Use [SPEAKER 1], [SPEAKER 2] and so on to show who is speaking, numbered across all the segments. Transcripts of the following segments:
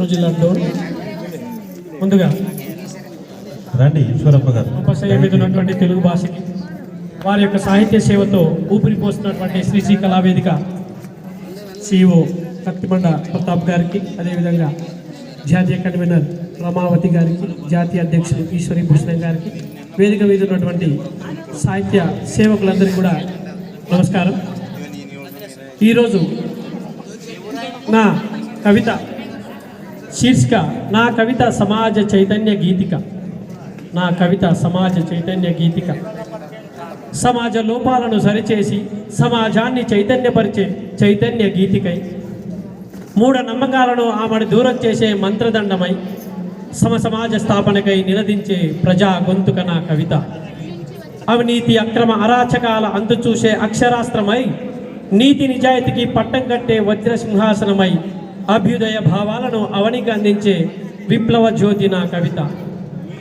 [SPEAKER 1] రోజులలో ముందుగా
[SPEAKER 2] రండి ఈశ్వరప్ప గారు.
[SPEAKER 1] ఉన్నటువంటి తెలుగు భాషకి వారి యొక్క సాహిత్య సేవతో ఊపిరి పోస్తున్నటువంటి శ్రీ శ్రీ కళావేదిక సిఇఓ కత్తిమండ ప్రతాప్ గారికి అదేవిధంగా జాతీయ కన్వీనర్ రమావతి గారికి జాతీయ అధ్యక్షులు ఈశ్వరి భూషణం గారికి వేదిక మీద ఉన్నటువంటి సాహిత్య సేవకులందరికీ కూడా నమస్కారం. ఈరోజు నా కవిత శీర్షిక నా కవిత సమాజ చైతన్య గీతిక. నా కవిత సమాజ చైతన్య గీతిక. సమాజ లోపాలను సరిచేసి సమాజాన్ని చైతన్యపరిచే చైతన్య గీతికై. మూఢ నమ్మకాలను ఆమెను దూరం చేసే మంత్రదండమై సమ సమాజ స్థాపనకై నిలదించే ప్రజా గొంతుక నా కవిత. అవినీతి అక్రమ అరాచకాల అంతు చూసే అక్షరాస్త్రమై నీతి నిజాయితీకి పట్టం కట్టే వజ్ర సింహాసనమై అభ్యుదయ భావాలను అవనికి అందించే విప్లవ జ్యోతి నా కవిత.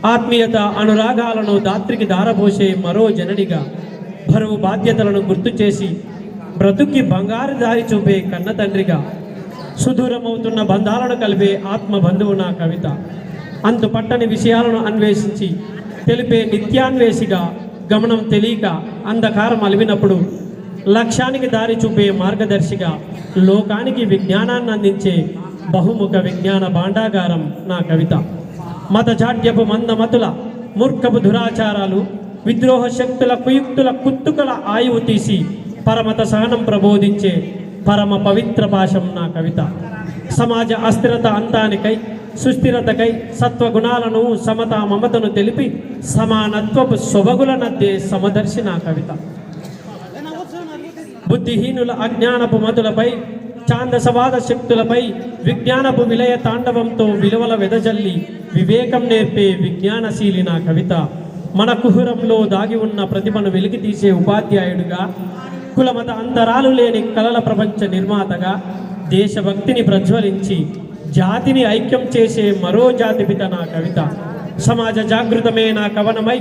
[SPEAKER 1] ఆత్మీయత అనురాగాలను దాత్రికి దారబోసే మరో జననిగా బరువు బాధ్యతలను గుర్తు చేసి బ్రతుక్కి బంగారు దారి చూపే కన్న తండ్రిగా సుదూరమవుతున్న బంధాలను కలిపే ఆత్మ బంధువు నా కవిత. అంతుపట్టని విషయాలను అన్వేషించి తెలిపే నిత్యాన్వేషిగా గమనం తెలియక అంధకారం అలివినప్పుడు లక్ష్యానికి దారి చూపే మార్గదర్శిగా లోకానికి విజ్ఞానాన్ని అందించే బహుముఖ విజ్ఞాన భాండాగారం నా కవిత. మతజాడ్యపు మందమతుల మూర్ఖపు దురాచారాలు విద్రోహ శక్తుల కుయుక్తుల కుత్తుకల ఆయువు తీసి పరమత సహనం ప్రబోధించే పరమ పవిత్ర భాషం నా కవిత. సమాజ అస్థిరత అంతానికై సుస్థిరతకై సత్వగుణాలను సమత మమతను తెలిపి సమానత్వపు సొబగులనద్దే సమదర్శి నా కవిత. బుద్ధిహీనుల అజ్ఞానపు మతులపై ఛాందసవాద శక్తులపై విజ్ఞానపు విలయ తాండవంతో విలువల వెదజల్లి వివేకం నేర్పే విజ్ఞానశీలి నా కవిత. మన కుహురంలో దాగి ఉన్న ప్రతిభను వెలికి తీసే ఉపాధ్యాయుడిగా కులమత అంతరాలు లేని కలల ప్రపంచ నిర్మాతగా దేశభక్తిని ప్రజ్వలించి జాతిని ఐక్యం చేసే మరో జాతిపిత నా కవిత. సమాజ జాగృతమే నా కవనమై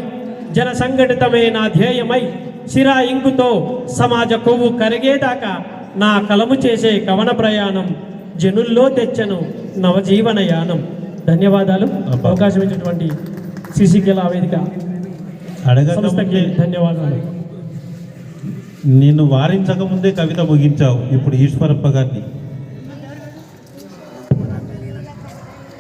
[SPEAKER 1] జన సంఘటితమే నా ధ్యేయమై సిరా ఇంకుతో సమాజ కొవ్వు కరిగేదాకా నా కలము చేసే కవన ప్రయాణం జనుల్లో తెచ్చను నవజీవన యానం. ధన్యవాదాలు. అవకాశం ఇచ్చినటువంటి సిసికెల వేదిక. ధన్యవాదాలు.
[SPEAKER 2] నిన్ను వారించక ముందే కవిత ముగించావు ఇప్పుడు ఈశ్వరప్ప గారిని.